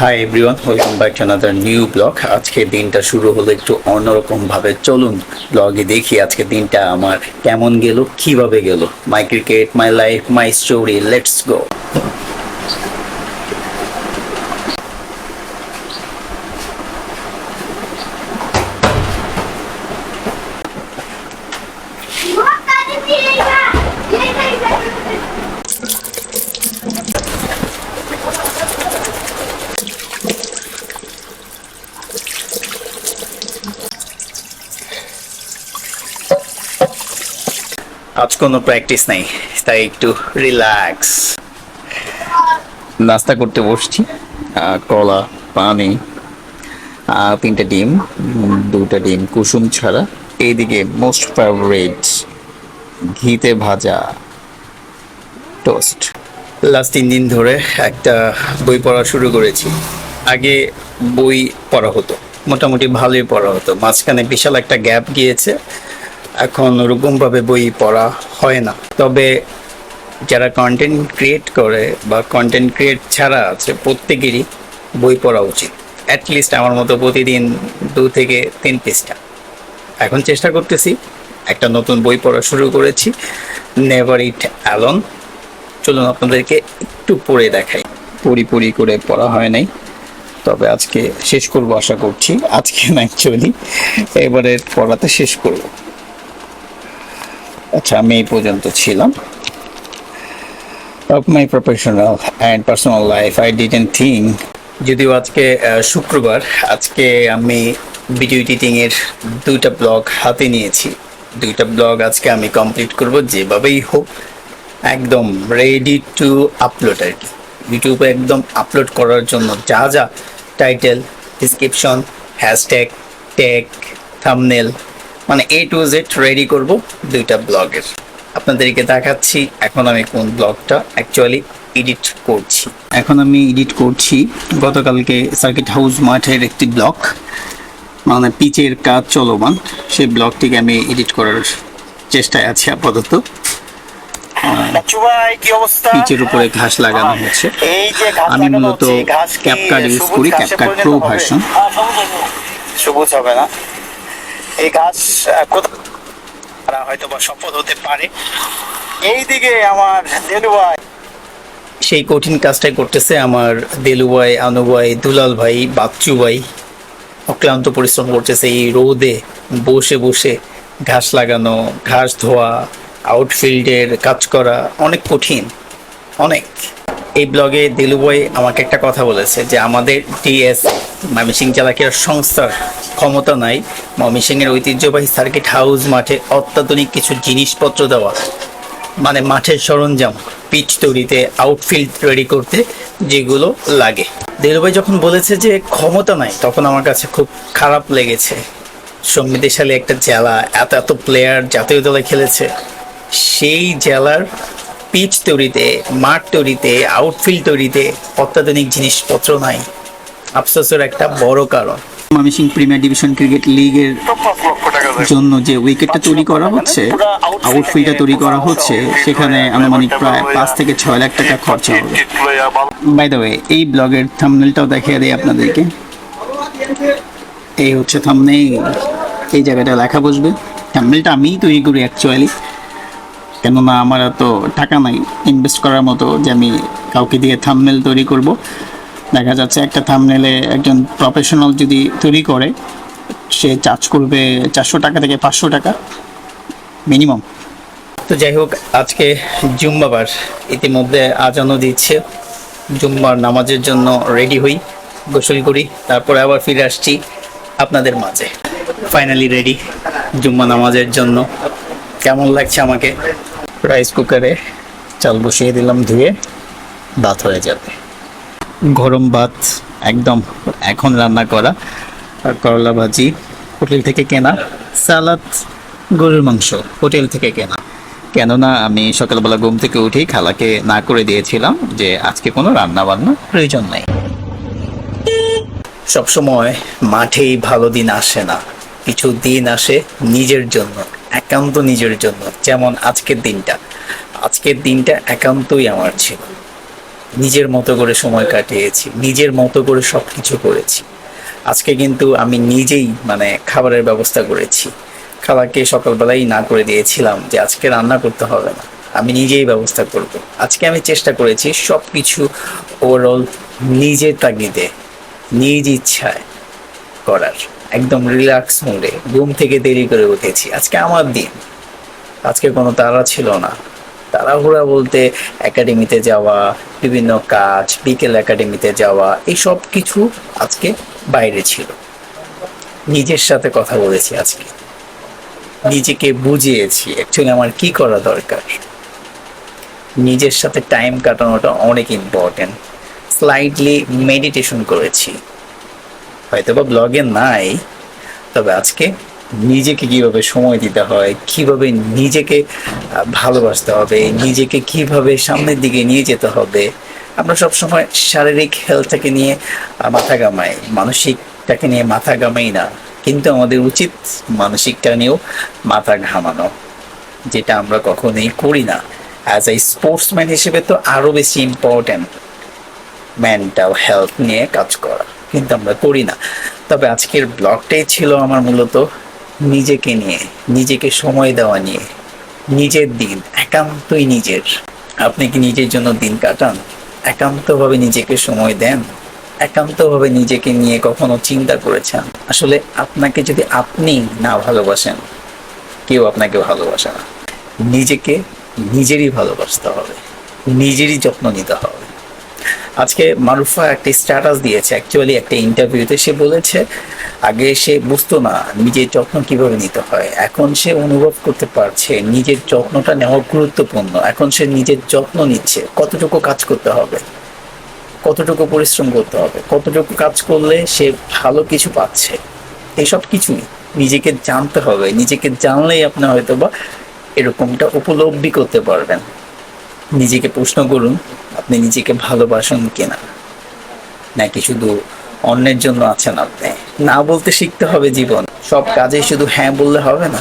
Hi everyone welcome back to another new blog আজকে দিনটা শুরু হলো একটু অন্যরকম ভাবে চলুন ব্লগে দেখি আজকে দিনটা আমার কেমন গেল, কীভাবে গেল। My cricket my life my story let's go আজ কোনো প্র্যাকটিস নাই তাই একটু রিল্যাক্স নাস্তা করতে বসছি কলা পানি তিনটা ডিম দুটা ডিম কুসুম ছাড়া। এইদিকে মোস্ট ফেভারিট ঘিতে ভাজা টোস্ট লাস্ট তিন দিন ধরে একটা বই পড়া শুরু করেছি। আগে বই পড়া হতো মোটামুটি ভালোই পড়া হতো। মাঝখানে বিশাল একটা গ্যাপ গিয়েছে এখন ওরকমভাবে বই পড়া হয় না। তবে যারা কন্টেন্ট ক্রিয়েট করে বা কন্টেন্ট ক্রিয়েট ছাড়া আছে, প্রত্যেকেরই বই পড়া উচিত। অ্যাটলিস্ট আমার মতো প্রতিদিন দু থেকে তিন পৃষ্ঠা। এখন চেষ্টা করতেছি, একটা নতুন বই পড়া শুরু করেছি নেভার ইট অ্যালন চলুন আপনাদেরকে একটু পড়ে দেখাই। পড়ি করে পড়া হয় নাই। তবে আজকে শেষ করব আশা করছি। আজকে না অ্যাকচুয়ালি এবারের পড়াতে শেষ করব। আচ্ছা আমি এই পর্যন্ত ছিলাম। Of my professional and personal life, I didn't think, যদিও আজকে শুক্রবার, আজকে আমি ভিডিও এডিটিং এর দুইটা ব্লগ হাতে নিয়েছি। দুইটা ব্লগ আজকে আমি কমপ্লিট করব যেভাবেই হোক, একদম রেডি টু আপলোড আর কি। ইউটিউবে একদম আপলোড করার জন্য যা যা title description hashtag tag thumbnail মানে এ টু জেড রেডি করব দুইটা ব্লগের। আপনাদেরকে দেখাচ্ছি এখন আমি কোন ব্লগটা অ্যাকচুয়ালি এডিট করছি। এখন আমি এডিট করছি গতকালকে সার্কিট হাউস মাঠের একটি ব্লগ মানে পিচের কাজ চলমান। সেই ব্লগটিকে আমি এডিট করার চেষ্টায় আছি আপাতত। পিচের উপরে ঘাস লাগানো হচ্ছে। আমি মূলত হচ্ছে, এই ঘাস কি ক্যাপকাট ইউজ করি পরিণত প্রো ভার্সন সবুজ হবে না? এই গাছ তারা হয়তো বা সফল হতে পারে। এইদিকে আমার সেই কঠিন কাজটাই করতেছে আমার দেলু ভাই আনু ভাই দুলাল ভাই বাচ্চু ভাই। অক্লান্ত পরিশ্রম করতেছে এই রোদে বসে বসে ঘাস লাগানো, ঘাস ধোয়া আউটফিল্ডের কাজ করা, অনেক কঠিন, অনেক। এই ব্লগে দেলু আমাকে একটা কথা বলেছে যে আমাদের ডিএস ময়মনসিং জেলা ক্রীড়া সংস্থার ক্ষমতা নাই। ময়মনসিংহের ঐতিহ্যবাহী সার্কিট হাউস মাঠে অত্যাধুনিক কিছু জিনিসপত্র দেওয়া মানে মাঠের সরঞ্জাম পিচ তৈরিতে আউটফিল্ড রেডি করতে যেগুলো লাগে। দেলুভাই যখন বলেছে যে ক্ষমতা নাই, তখন আমার কাছে খুব খারাপ লেগেছে। সমৃদ্ধিশালী একটা জেলা, এত এত প্লেয়ার জাতীয় দলে খেলেছে, সেই জেলার পিচ তৈরিতে, মাঠ তৈরিতে আউটফিল্ড তৈরিতে অত্যাধুনিক জিনিসপত্র নাই। আফসোসের একটা বড় কারণ। ময়মনসিং প্রিমিয়ার ডিভিশন ক্রিকেট লিগের দেয়। জন্য যে উইকেটটা তৈরি করা হচ্ছে আউটফিল্ডটা তৈরি করা হচ্ছে, সেখানে আনুমানিক প্রায় পাঁচ থেকে ছয় লাখ টাকা খরচা হবে। বাই দ্য ওয়ে এই ব্লগের থামনেলটাও দেখিয়ে দিই আপনাদেরকে। এই হচ্ছে থামনেল এই জায়গাটা লেখা বসবে। থামনেলটা আমিই তৈরি করি অ্যাকচুয়ালি কেননা আমার এত টাকা নাই। ইনভেস্ট করার মতো যে আমি কাউকে দিয়ে থামনেল তৈরি করব। দেখা যাচ্ছে একটা থামনেলে একজন প্রফেশনাল যদি তৈরি করে, সে চার্জ করবে চারশো টাকা থেকে পাঁচশো টাকা মিনিমাম তো যাই হোক, আজকে জুম্বাবার ইতিমধ্যে আজানও দিচ্ছে। জুম্বার নামাজের জন্য রেডি হই, গোসল করি, তারপরে আবার ফিরে আসছি আপনাদের মাঝে। ফাইনালি রেডি জুম্মা নামাজের জন্য। কেমন লাগছে আমাকে? রাইস কুকারে চাল বসিয়ে দিলাম, ধুয়ে ভাত হয়ে যাবে। গরম ভাত একদম এখন রান্না করা, আর করলা ভাজি, হোটেল থেকে কেনা, সালাদ, গরুর মাংস, হোটেল থেকে কেনা। কেননা আমি সকালবেলা ঘুম থেকে উঠেই খালাকে না করে দিয়েছিলাম যে আজকে কোনো রান্না বান্না প্রয়োজন নেই। সবসময় মাঠেই ভালো দিন আসে না, কিছু দিন আসে নিজের জন্য। একান্ত নিজের জন্য, যেমন আজকের দিনটা। আজকের দিনটা একান্তই আমার ছিল। নিজের মতো করে সময় কাটিয়েছি, নিজের মতো করে সব কিছু করেছি। আজকে কিন্তু আমি নিজেই মানে খাবারের ব্যবস্থা করেছি। খাবারকে সকালবেলাই না করে দিয়েছিলাম যে আজকে রান্না করতে হবে না। আমি নিজেই ব্যবস্থা করব। আজকে আমি চেষ্টা করেছি সব কিছু ওভারঅল নিজের তাগিদে, নিজ ইচ্ছায় করার, একদম রিল্যাক্স মুডে ঘুম থেকে দেরি করে উঠেছি। আজকে আমার দিন। আজকে কোনো তাড়া ছিল না। তাড়াহুড়া বলতে একাডেমিতে যাওয়া, বিভিন্ন কাজ, বিকেল একাডেমিতে যাওয়া, এই সব কিছু আজকে বাইরে ছিল। নিজের সাথে কথা বলেছি আজকে। নিজেকে বুঝিয়েছি অ্যাকচুয়ালি আমার কি করা দরকার? নিজের সাথে টাইম কাটানোটা অনেক ইম্পর্টেন্ট স্লাইডলি মেডিটেশন করেছি। হয়তো বা ব্লগে নাই, তবে আজকে নিজেকে কীভাবে সময় দিতে হয়, কীভাবে নিজেকে ভালোবাসতে হবে, নিজেকে কীভাবে সামনের দিকে নিয়ে যেতে হবে, আমরা সব সময় শারীরিক হেলথটাকে নিয়ে মাথা গামাই মানসিকটাকে নিয়ে মাথা গামাই না, কিন্তু আমাদের উচিত মানসিকটা নিয়েও মাথা ঘামানো, যেটা আমরা কখনোই করি না। অ্যাজ এ স্পোর্টসম্যান হিসেবে তো আরও বেশি ইম্পর্ট্যান্ট মেন্টাল হেলথ নিয়ে কাজ করা। কিন্তু আমরা করি না। তবে আজকের ব্লগটাই ছিল আমার মূলত নিজেকে নিয়ে, নিজেকে সময় দেওয়া নিয়ে, নিজের দিন, একান্তই নিজের। আপনি কি নিজের জন্য দিন কাটান? একান্তভাবে নিজেকে সময় দেন? একান্তভাবে নিজেকে নিয়ে কখনো চিন্তা করেছেন? আসলে আপনাকে যদি আপনি না ভালোবাসেন, কেউ আপনাকে ভালোবাসে না। নিজেকে নিজেরই ভালোবাসতে হবে। নিজেরই যত্ন নিতে হবে। আজকে মারুফা একটা স্ট্যাটাস দিয়েছে অ্যাকচুয়ালি একটা ইন্টারভিউতে সে বলেছে, আগে সে বুঝতো না নিজের যত্ন কীভাবে নিতে হয়। এখন সে অনুভব করতে পারছে নিজের যত্নটা নেওয়া গুরুত্বপূর্ণ। এখন সে নিজের যত্ন নিচ্ছে, কতটুকু কাজ করতে হবে, কতটুকু পরিশ্রম করতে হবে, কতটুকু কাজ করলে সে ভালো কিছু পাচ্ছে। এইসব কিছুই নিজেকে জানতে হবে, নিজেকে জানলেই আপনি হয়তো বা এরকমটা উপলব্ধি করতে পারবেন। নিজেকে প্রশ্ন করুন, আপনি নিজেকে ভালোবাসেন কিনা? নাকি শুধু অন্যের জন্য আছেন আপনি? না বলতে শিখতে হবে জীবন। সব কাজে শুধু হ্যাঁ বললে হবে না।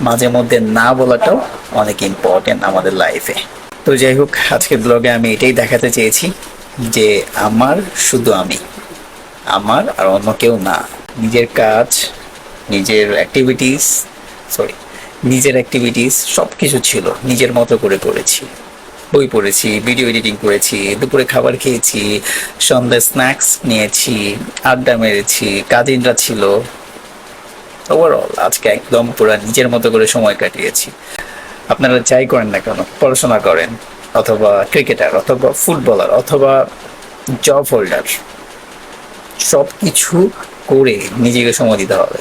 মাঝে মধ্যে না বলাটাও অনেক ইম্পর্টেন্ট আমাদের লাইফে তো যাই হোক, আজকের ব্লগে আমি এটাই দেখাতে চেয়েছি যে আমার শুধু আমি। আমার আর অন্য কেউ না। নিজের কাজ, নিজের অ্যাক্টিভিটিস সরি নিজের অ্যাক্টিভিটিস সব কিছু ছিল, নিজের মতো করে করেছি। বই পড়েছি ভিডিও এডিটিং করেছি, দুপুরে খাবার খেয়েছি, সন্ধ্যায় স্ন্যাক্স নিয়েছি, আড্ডা মেরেছি, কাজিনরা ছিল। ওভারঅল আজকে একদম পুরো নিজের মতো করে সময় কাটিয়েছি। আপনারা যাই করেন না কেন, পড়াশোনা করেন, অথবা ক্রিকেটার অথবা ফুটবলার অথবা জব হোল্ডার সব কিছু করে নিজেকে সময় দিতে হবে।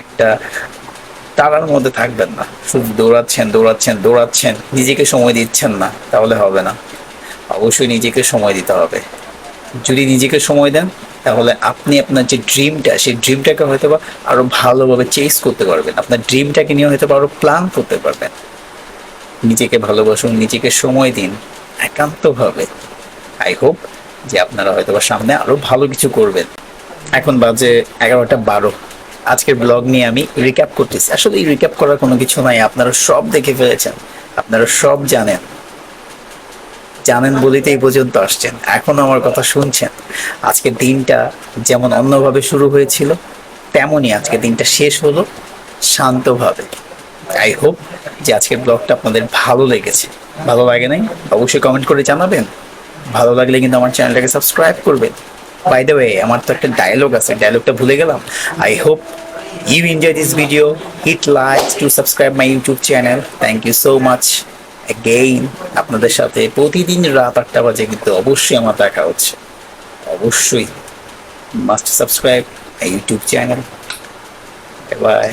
একটা তারার মধ্যে থাকবেন না। শুধু দৌড়াচ্ছেন দৌড়াচ্ছেন দৌড়াচ্ছেন, নিজেকে সময় দিচ্ছেন না, তাহলে হবে না। অবশ্যই নিজেকে সময় দিতে হবে। যদি নিজেকে সময় দেন, তাহলে আপনি আপনার যে ড্রিমটা, সেই ড্রিমটাকে হয়তো বা আরও ভালোভাবে চেস করতে পারবেন। আপনার ড্রিমটাকে নিয়ে হয়তো বা আরও প্ল্যান করতে পারবেন। নিজেকে ভালোবাসুন, নিজেকে সময় দিন, একান্তভাবে। আই হোপ যে আপনারা হয়তো সামনে আরও ভালো কিছু করবেন। এখন বাজে এগারোটা বারো। আজকের ব্লগ নিয়ে আমি রিক্যাপ করতেছি। আসলে এই রিক্যাপ করার কোনো কিছু নাই, আপনারা সব দেখে ফেলেছেন, আপনারা সব জানেন। জানেন এই পর্যন্ত আসছেন, এখনও আমার কথা শুনছেন। আজকের দিনটা যেমন অন্যভাবে শুরু হয়েছিল, তেমনই আজকে দিনটা শেষ হলো শান্তভাবে। আই হোপ যে আজকের ব্লগটা আপনাদের ভালো লেগেছে। ভালো লাগে নাই? অবশ্যই কমেন্ট করে জানাবেন। ভালো লাগলে কিন্তু আমার চ্যানেলটাকে সাবস্ক্রাইব করবেন। বাই দ্য ওয়ে আমার তো একটা ডায়লগ আছে ডায়লগটা ভুলে গেলাম। I hope you enjoy this video hit like to subscribe my YouTube channel thank you so much again আপনাদের সাথে প্রতিদিন রাত আটটা বাজে, কিন্তু অবশ্যই আমার দেখা হচ্ছে। অবশ্যই। Must subscribe my YouTube channel bye